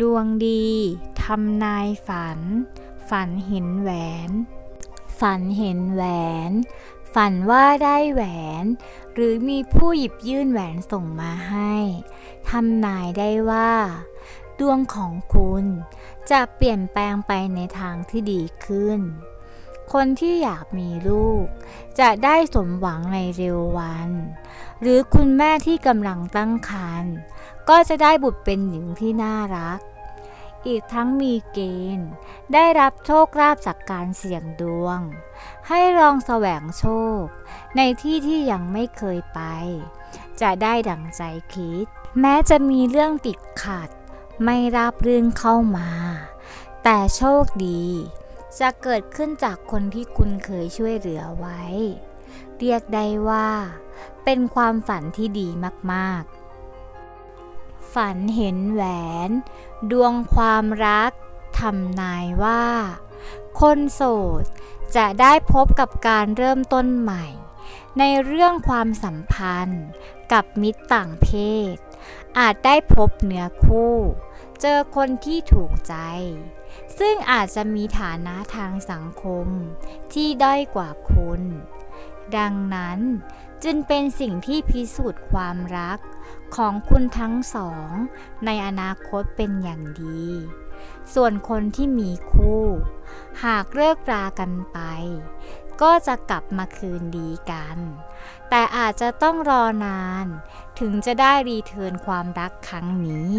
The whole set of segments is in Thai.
ดวงดีทำนายฝัน ฝันเห็นแหวน ฝันเห็นแหวน ฝันว่าได้แหวน หรือมีผู้หยิบยื่นแหวนส่งมาให้ทำนายได้ว่า ดวงของคุณจะเปลี่ยนแปลงไปในทางที่ดีขึ้น คนที่อยากมีลูก จะได้สมหวังในเร็ววัน หรือคุณแม่ที่กำลังตั้งครรภ์ก็จะได้บุตรเป็นหญิงที่น่ารัก อีกทั้งมีเกณฑ์ ได้รับโชคลาภจากการเสี่ยงดวง ให้ลองแสวงโชค ในที่ที่ยังไม่เคยไป จะได้ดังใจคิด แม้จะมีเรื่องติดขัด ไม่ราบรื่นเข้ามา แต่โชคดี จะเกิดขึ้นจากคนที่คุณเคยช่วยเหลือไว้ เรียกได้ว่า เป็นความฝันที่ดีมากๆ ฝันเห็นแหวน ดวงความรักทำนายว่า คนโสดจะได้พบกับการเริ่มต้นใหม่ ในเรื่องความสัมพันธ์กับมิตรต่างเพศ อาจได้พบเนื้อคู่ เจอคนที่ถูกใจ ซึ่งอาจจะมีฐานะทางสังคมที่ด้อยกว่าคุณ ดังนั้นจึงเป็นสิ่งที่พิสูจน์ความรักของคุณทั้งสอง ในอนาคตเป็นอย่างดี ส่วนคนที่มีคู่ หากเลิกรากันไป ก็จะกลับมาคืนดีกัน แต่อาจจะต้องรอนาน ถึงจะได้รีเทิร์นความรักครั้งนี้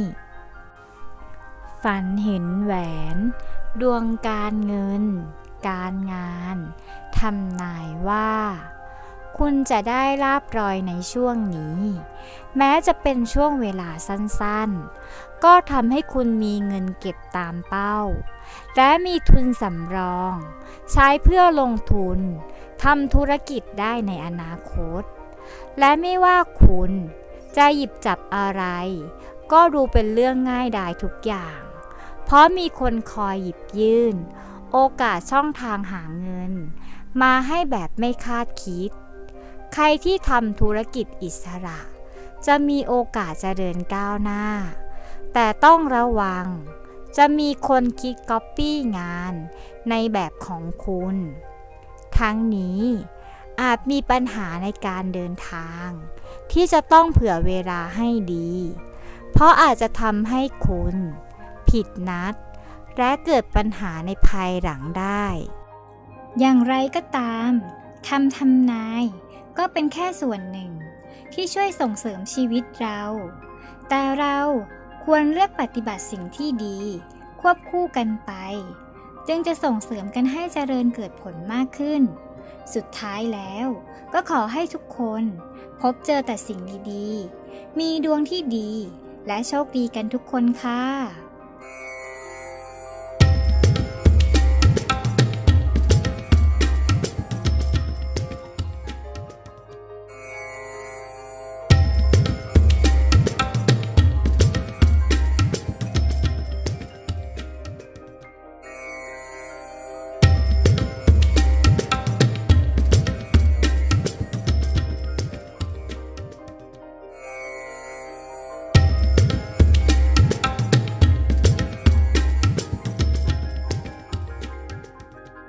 ฝันเห็นแหวน ดวงการเงิน การงานทำนายว่า คุณจะได้ลาบรอยในช่วงนี้ แม้จะเป็นช่วงเวลาสั้นๆ ก็ทำให้คุณมีเงินเก็บตามเป้า และมีทุนสำรอง ใช้เพื่อลงทุนทำธุรกิจได้ในอนาคต และไม่ว่าคุณจะหยิบจับอะไร ก็ดูเป็นเรื่องง่ายดายทุกอย่าง เพราะมีคนคอยหยิบยื่น โอกาสช่องทางหาเงิน มาให้แบบไม่คาดคิด ใครที่ทำธุรกิจอิสระ จะมีโอกาสเจริญก้าวหน้า แต่ต้องระวัง จะมีคนคิดก๊อปปี้งานในแบบของคุณ ทั้งนี้อาจมีปัญหาในการเดินทาง ที่จะต้องเผื่อเวลาให้ดี เพราะอาจจะทำให้คุณ ผิดนัด และเกิดปัญหาในภายหลังได้ อย่างไรก็ตามคำทำนาย ก็เป็นแค่ส่วนหนึ่ง ที่ช่วยส่งเสริมชีวิตเรา แต่เราควรเลือกปฏิบัติสิ่งที่ดี ควบคู่กันไป จึงจะส่งเสริมกันให้เจริญเกิดผลมากขึ้น สุดท้ายแล้วก็ขอให้ทุกคน พบเจอแต่สิ่งดีๆ มีดวงที่ดีและโชคดีกันทุกคนค่ะ